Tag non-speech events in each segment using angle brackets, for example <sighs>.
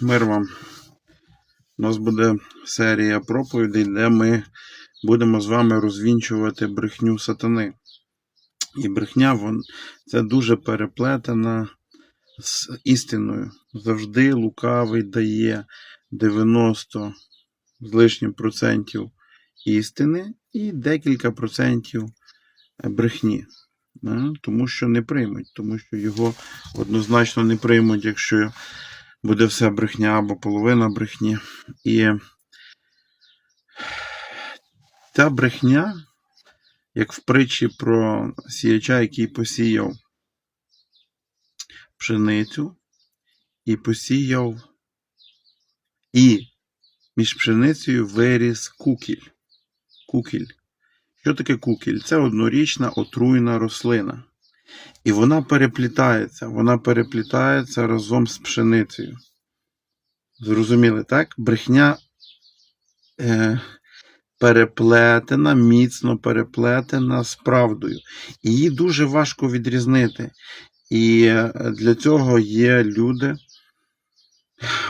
Мир вам. У нас буде серія проповідей, де ми будемо з вами розвінчувати брехню сатани. І брехня вон, це дуже переплетена з істиною. Завжди лукавий дає 90 з лишнім процентів істини і декілька процентів брехні. Е, Тому що не приймуть, тому що його однозначно не приймуть, якщо буде все брехня або половина брехні. І та брехня, як в притчі про сіяча, який посіяв пшеницю, і посіяв, і між пшеницею виріс кукіль. Кукіль. Що таке кукіль? Це однорічна отруйна рослина. І вона переплітається, вона переплітається разом з пшеницею. Зрозуміли, так? Брехня е, переплетена, міцно переплетена з правдою. Її дуже важко відрізнити. І е, для цього є люди,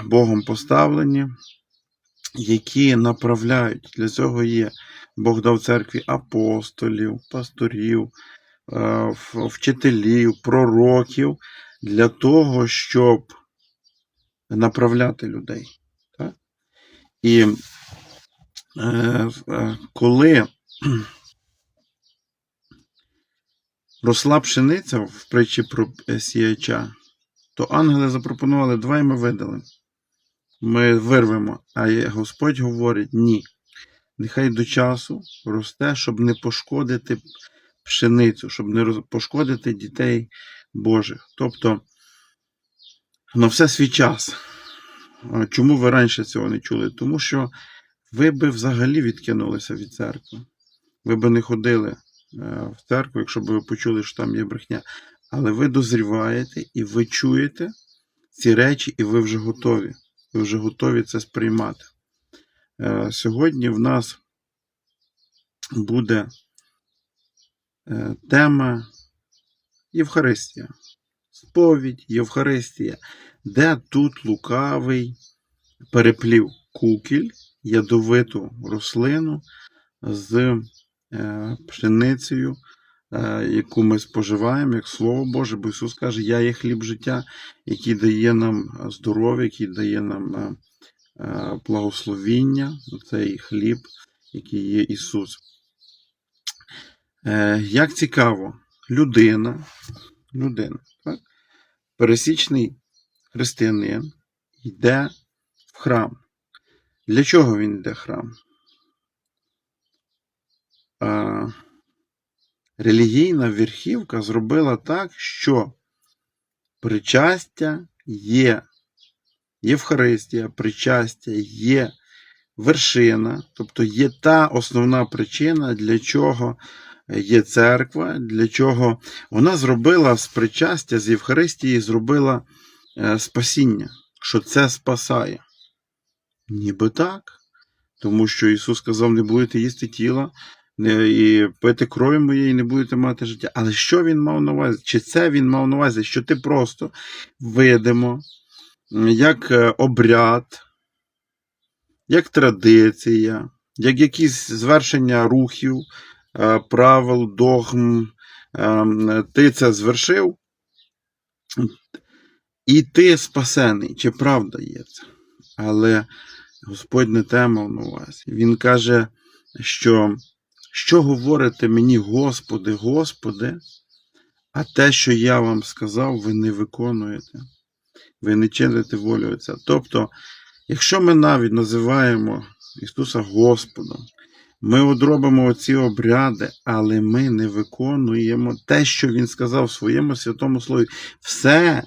Богом поставлені, які направляють. Для цього є Бог дав церкві апостолів, пасторів, вчителів, пророків для того, щоб направляти людей. Так? І е, е, коли росла пшениця в притчі про е, сіяча, то ангели запропонували, давай ми видали. Ми вирвемо. А Господь говорить, ні. Нехай до часу росте, щоб не пошкодити пшеницю, щоб не пошкодити дітей Божих. Тобто на все свій час. Чому ви раніше цього не чули? Тому що ви би взагалі відкинулися від церкви. Ви би не ходили е, в церкву, якщо б ви почули, що там є брехня. Але ви дозріваєте і ви чуєте ці речі, і ви вже готові. Ви вже готові це сприймати. Е, Сьогодні в нас буде тема Євхаристія. Сповідь, Євхаристія. Де тут лукавий переплів кукіль, ядовиту рослину з е, пшеницею, е, яку ми споживаємо, як Слово Боже, бо Ісус каже, Я є хліб життя, який дає нам здоров'я, який дає нам е, е, благословіння, цей хліб, який є Ісус. Е, Як цікаво, людина, людина, так? пересічний християнин йде в храм. Для чого він йде в храм? А, релігійна верхівка зробила так, що причастя є Євхаристія, причастя є вершина, тобто є та основна причина, для чого є церква, для чого вона зробила з причастя, з Євхаристії, зробила е, спасіння, що це спасає. Ніби так. Тому що Ісус сказав, не будете їсти тіла і пити крові моєї, не будете мати життя. Але що він мав на увазі? Чи це він мав на увазі, що ти просто видимо, як е, обряд, як традиція, як якісь звершення рухів, правил, догм, ем, ти це звершив, і ти спасений. Чи правда є це? Але Господь не те мав на увазі. Він каже, що що говорите мені, Господи, Господи, а те, що я вам сказав, ви не виконуєте. Ви не чините волю Отця. Тобто, якщо ми навіть називаємо Ісуса Господом, ми одробимо оці обряди, але ми не виконуємо те, що Він сказав в своєму святому слові. Все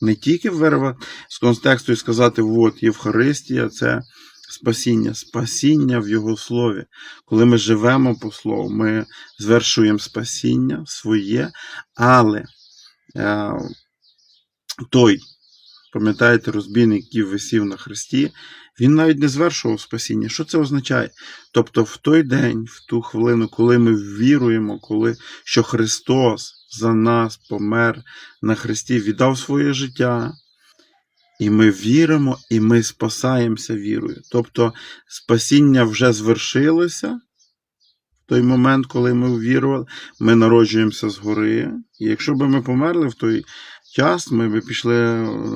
не тільки вирвати з контексту і сказати, от Євхаристія це спасіння, спасіння в Його слові. Коли ми живемо по слову, ми звершуємо спасіння своє, але е, той, пам'ятаєте, розбійник, який висів на хресті, він навіть не звершував спасіння. Що це означає? Тобто, в той день, в ту хвилину, коли ми віруємо, коли що Христос за нас помер на хресті, віддав своє життя І ми віримо, і ми спасаємося вірою. Тобто спасіння вже звершилося в той момент, коли ми ввірували, ми народжуємося згори. І якщо б ми померли в той час, ми б пішли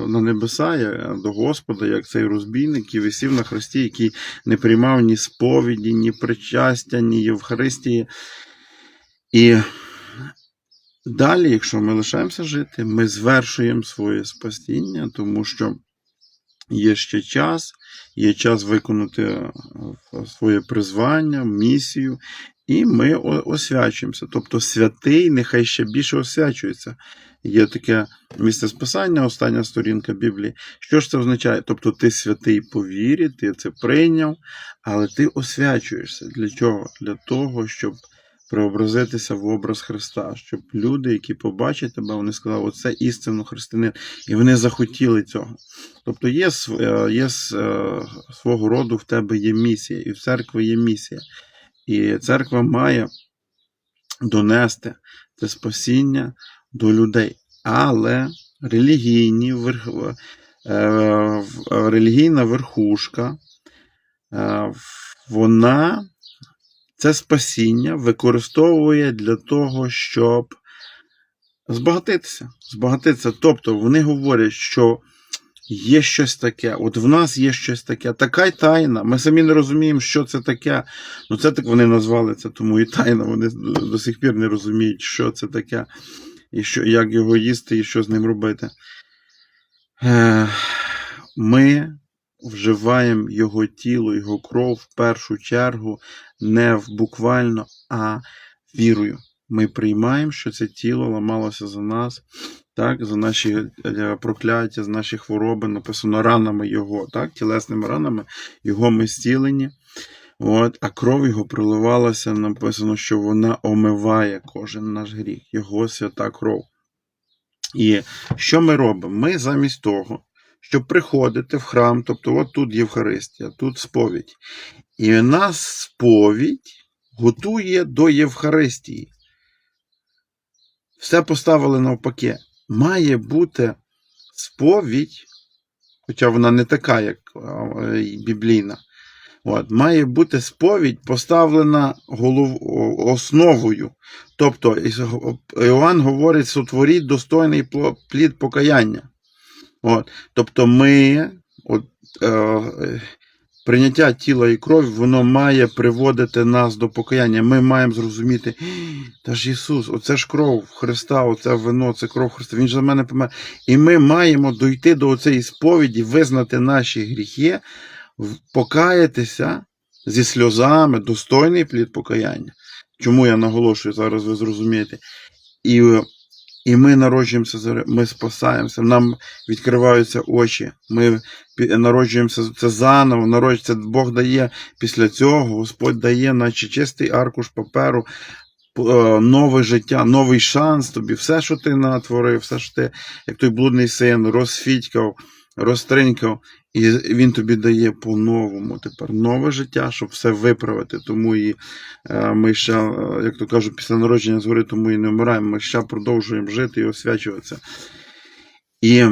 на небеса до Господа, як цей розбійник, який висів на хресті, який не приймав ні сповіді, ні причастя, ні Євхаристії. І далі, якщо ми лишаємося жити, ми звершуємо своє спасіння, тому що є ще час, є час виконати е, своє призвання, місію, і ми освячуємося. Тобто святий нехай ще більше освячується. Є таке місце спасання, остання сторінка Біблії. Що ж це означає? Тобто ти святий по вірі, ти це прийняв, але ти освячуєшся. Для чого? Для того, щоб преобразитися в образ Христа, щоб люди, які побачать тебе, вони сказали, оце істинно християнин, і вони захотіли цього. Тобто є, е, є е, свого роду в тебе є місія, і в церкви є місія. І церква має донести це спасіння до людей. Але релігійні е, релігійна верхушка, е, вона це спасіння використовує для того, щоб збагатитися. збагатитися. Тобто вони говорять, що є щось таке, от в нас є щось таке, така й тайна. Ми самі не розуміємо, що це таке. Ну, це так вони назвали це, тому і тайна. Вони до, сих пір не розуміють, що це таке, і що, як його їсти, і що з ним робити. Е, Ми вживаємо його тіло, його кров в першу чергу не в буквально, а вірою. Ми приймаємо, що це тіло ламалося за нас, так, за наші е, прокляття, за наші хвороби, написано ранами Його, так, тілесними ранами, Його ми зцілені. От, а кров його проливалася, написано, що вона омиває кожен наш гріх, його свята кров. І що ми робимо? Ми замість того, щоб приходити в храм, тобто от тут Євхаристія, тут сповідь. І нас сповідь готує до Євхаристії. Все поставили навпаки. Має бути сповідь, хоча вона не така, як біблійна. От, має бути сповідь поставлена голов... основою. Тобто Іоанн говорить, сотворіть достойний плід покаяння. От, тобто ми, от, е, прийняття тіла і крові, воно має приводити нас до покаяння. Ми маємо зрозуміти, та ж Ісус, оце ж кров Христа, оце вино, це кров Христа, Він же за мене помер. І ми маємо дойти до цієї сповіді, визнати наші гріхи, покаятися зі сльозами, достойний плід покаяння. Чому я наголошую, зараз ви зрозумієте. І, і ми народжуємося, ми спасаємося, нам відкриваються очі, ми народжуємося це заново, народжується, Бог дає після цього, Господь дає, наче чистий аркуш паперу, нове життя, новий шанс тобі, все, що ти натворив, все, що ти, як той блудний син, розфітькав, розтринькав, і він тобі дає по-новому тепер нове життя, щоб все виправити. Тому і е, ми ще, е, як то кажуть, після народження згори, тому і не вмираємо. Ми ще продовжуємо жити і освячуватися. І,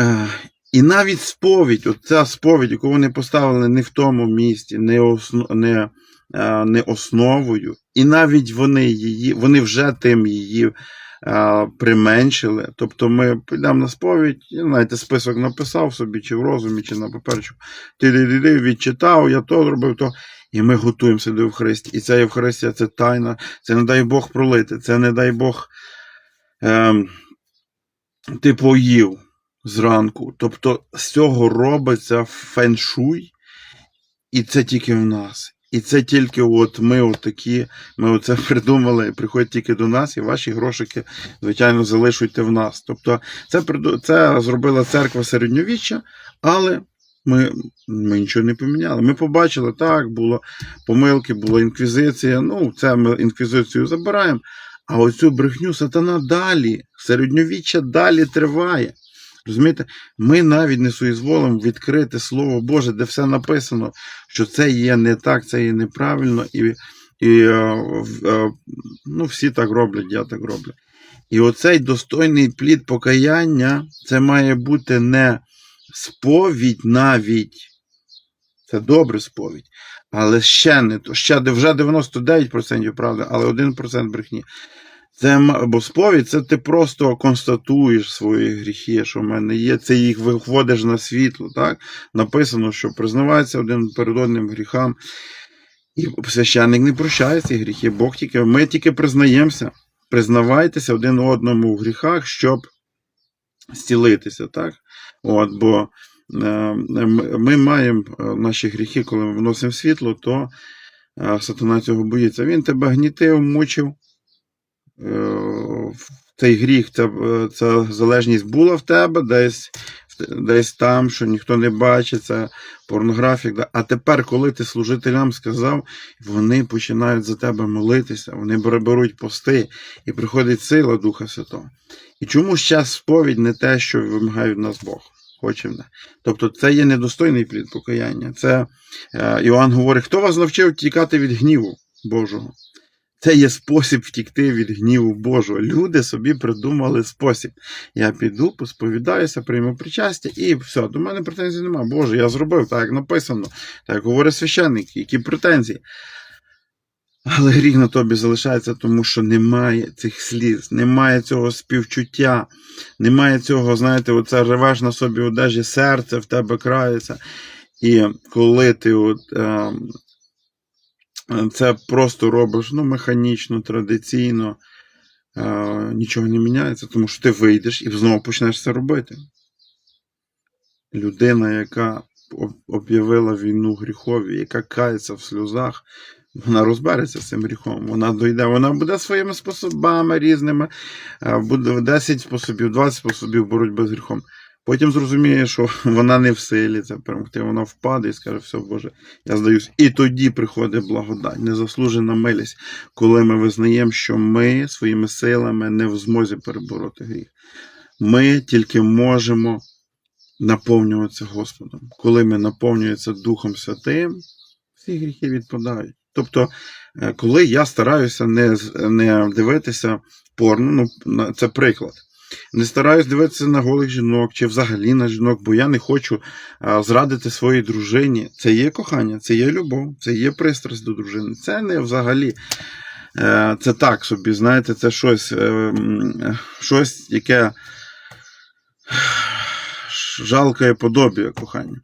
е, і навіть сповідь, от ця сповідь, яку вони поставили не в тому місці, не, осно, не, е, не основою, і навіть вони її, вони вже тим її е, применшили. Тобто ми підемо на сповідь, і знаєте, список написав собі, чи в розумі, чи на паперчику. Ти відчитав, я то зробив, то. І ми готуємося до Євхаристії. І ця Євхаристія це тайна, це не дай Бог пролити, це не дай Бог ем, ти поїв зранку. Тобто з цього робиться феншуй, і це тільки в нас. І це тільки от ми от такі, ми оце <laughs> придумали, приходять тільки до нас, і ваші грошики, звичайно, залишуйте в нас. Тобто це, це зробила церква середньовіччя, але ми, ми нічого не поміняли. Ми побачили, так, було помилки, була інквізиція. Ну, це ми інквізицію забираємо. А оцю брехню сатана далі, середньовіччя далі триває. Розумієте, ми навіть не соізволимо відкрити Слово Боже, де все написано, що це є не так, це є неправильно, і, і е, е, ну, всі так роблять, я так роблю. І оцей достойний плід покаяння, це має бути не сповідь навіть. Це добре сповідь. Але ще не то. Ще вже 99% правди, але 1% брехні. Це, бо сповідь це ти просто констатуєш свої гріхи, що в мене є. Це їх виходиш на світло. Так? Написано, що признавається один перед одним гріхам. І священник не прощає ці гріхи. Бог тільки, ми тільки признаємося. Признавайтеся один одному в гріхах, щоб зцілитися. Так? От, бо е, ми ми маємо е, наші гріхи, коли ми вносимо світло, то е, сатана цього боїться. Він тебе гнітив, мучив. Е, Цей гріх, ця, е, ця залежність була в тебе десь, десь там, що ніхто не бачить, це порнографія. А тепер, коли ти служителям сказав, вони починають за тебе молитися, вони беруть пости, і приходить сила Духа Святого. І чому час сповідь не те, що вимагає від нас Бог? Хоче. Тобто це є недостойний плід покаяння. Це е, Іоанн говорить, хто вас навчив тікати від гніву Божого? Це є спосіб втікти від гніву Божого. Люди собі придумали спосіб. Я піду, посповідаюся, прийму причастя, і все, до мене претензій немає. Боже, я зробив так, як написано, так говорить священник, які претензії. Але гріх на тобі залишається, тому що немає цих сліз, немає цього співчуття, немає цього, знаєте, оце ревеш на собі одежі, серце в тебе крається. І коли ти от, е, це просто робиш ну, механічно, традиційно, е, нічого не міняється, тому що ти вийдеш і знову почнеш це робити. Людина, яка об'явила війну гріхові, яка кається в сльозах, вона розбереться з цим гріхом. Вона дойде, вона буде своїми способами різними, е, буде 10 способів, 20 способів боротьби з гріхом. Потім зрозуміє, що <laughs> вона не в силі це перемогти, вона впаде і скаже, все, Боже, я здаюсь. І тоді приходить благодать, незаслужена милість, коли ми визнаємо, що ми своїми силами не в змозі перебороти гріх. Ми тільки можемо наповнюватися Господом. Коли ми наповнюємося Духом Святим, всі гріхи відпадають. Тобто, е, коли я стараюся не, не дивитися порно, ну, це приклад. Не стараюсь дивитися на голих жінок чи взагалі на жінок, бо я не хочу зрадити своїй дружині. Це є кохання, це є любов, це є пристрасть до дружини. Це не взагалі. Е, Це так собі, знаєте, це щось, е, щось, яке <sighs> жалкає подобія кохання.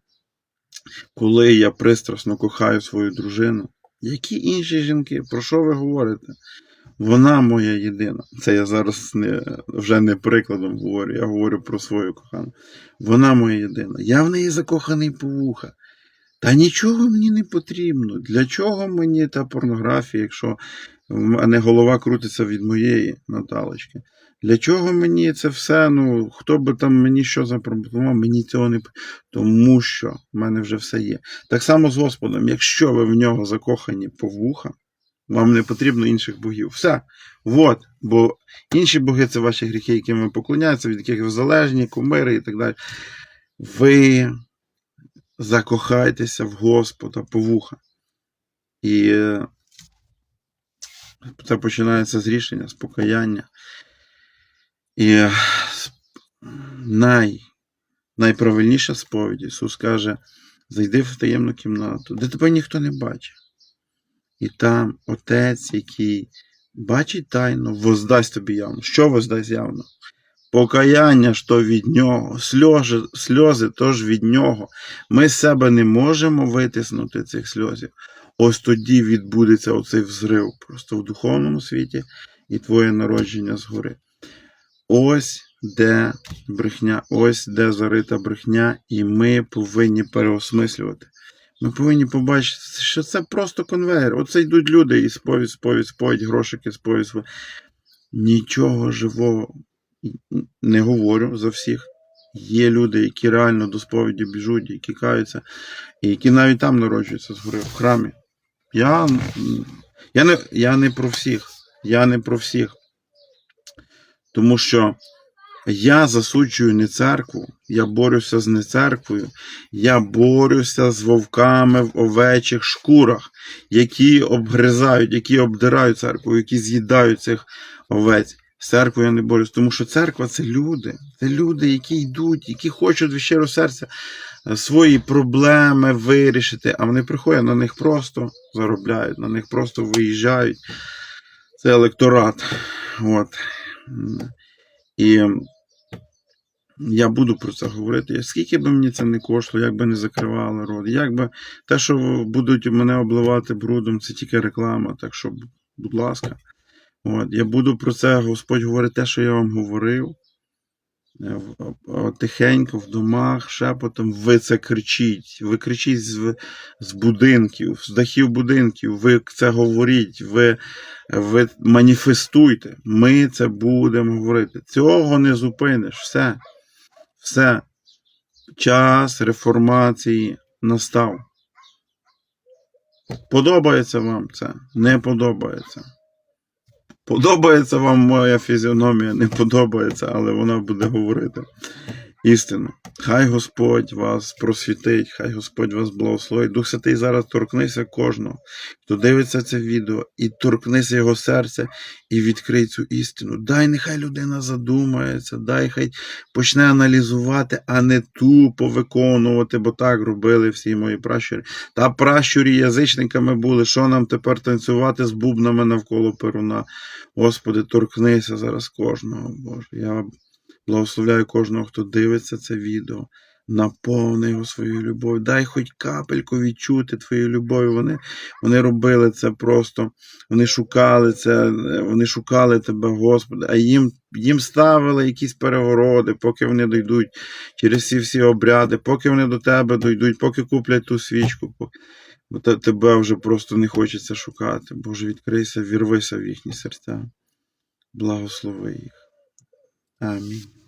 Коли я пристрасно кохаю свою дружину, які інші жінки, про що ви говорите? Вона моя єдина. Це я зараз не, вже не прикладом говорю, я говорю про свою кохану. Вона моя єдина. Я в неї закоханий по вуха. Та нічого мені не потрібно. Для чого мені та порнографія, якщо в мене голова крутиться від моєї Наталочки? Для чого мені це все? Ну, хто би там мені що запропонував, мені цього не тому що в мене вже все є. Так само з Господом, якщо ви в нього закохані по вуха, вам не потрібно інших богів. Все. Вот. Бо інші боги це ваші гріхи, яким ви поклоняєтеся, від яких ви залежні, кумири і так далі. Ви закохайтеся в Господа по вуха. І е, це починається з рішення, з покаяння. І е, най, найправильніша сповідь Ісус каже: зайди в таємну кімнату, де тебе ніхто не бачить. І там Отець, який бачить тайно, воздасть тобі явно. Що воздасть явно? Покаяння ж то від нього, сльози, сльози то ж від нього. Ми з себе не можемо витиснути цих сльозів. Ось тоді відбудеться оцей взрив просто в духовному світі і твоє народження згори. Ось де брехня, ось де зарита брехня, і ми повинні переосмислювати. Ми повинні побачити, що це просто конвейер. Оце йдуть люди і сповідь, сповідь, сповідь, грошики, сповідь, сповідь. Нічого живого не говорю за всіх. Є люди, які реально до сповіді біжуть, які каються, і які навіть там народжуються в храмі. Я, я, не, я не про всіх. Я не про всіх. Тому що я засуджую не церкву, я борюся з не церквою, я борюся з вовками в овечих шкурах, які обгризають, які обдирають церкву, які з'їдають цих овець. З церквою я не борюсь, тому що церква це люди. Це люди, які йдуть, які хочуть від щирого серця е, свої проблеми вирішити, а вони приходять, на них просто заробляють, на них просто виїжджають. Це електорат. От. І я буду про це говорити. Скільки би мені це не коштувало, як би не закривали рот, як би те, що будуть мене обливати брудом, це тільки реклама. Так що, будь ласка, от, я буду про це, Господь говорить те, що я вам говорив. Тихенько в домах, шепотом, ви це кричіть. Ви кричіть з, з будинків, з дахів будинків, ви це говоріть, ви, ви маніфестуйте. Ми це будемо говорити. Цього не зупиниш. Все. Все. Час реформації настав. Подобається вам це? Не подобається. Подобається вам моя фізіономія, не подобається, але вона буде говорити істину. Хай Господь вас просвітить, хай Господь вас благословить. Дух Святий зараз торкнися кожного, хто дивиться це відео, і торкнися його серця і відкрий цю істину. Дай нехай людина задумається, дай хай почне аналізувати, а не тупо виконувати, бо так робили всі мої пращури. Та пращурі язичниками були. Що нам тепер танцювати з бубнами навколо перуна? Господи, торкнися зараз кожного, Боже. Я благословляю кожного, хто дивиться це відео. Наповни його своєю любов'ю. Дай хоч капельку відчути твоєї любові. Вони, вони робили це просто. Вони шукали це, вони шукали тебе, Господи, а їм, їм ставили якісь перегороди, поки вони дійдуть через ці всі обряди, поки вони до тебе дійдуть, поки куплять ту свічку. Бо тебе вже просто не хочеться шукати. Боже, відкрийся, вірвися в їхні серця. Благослови їх. Амінь.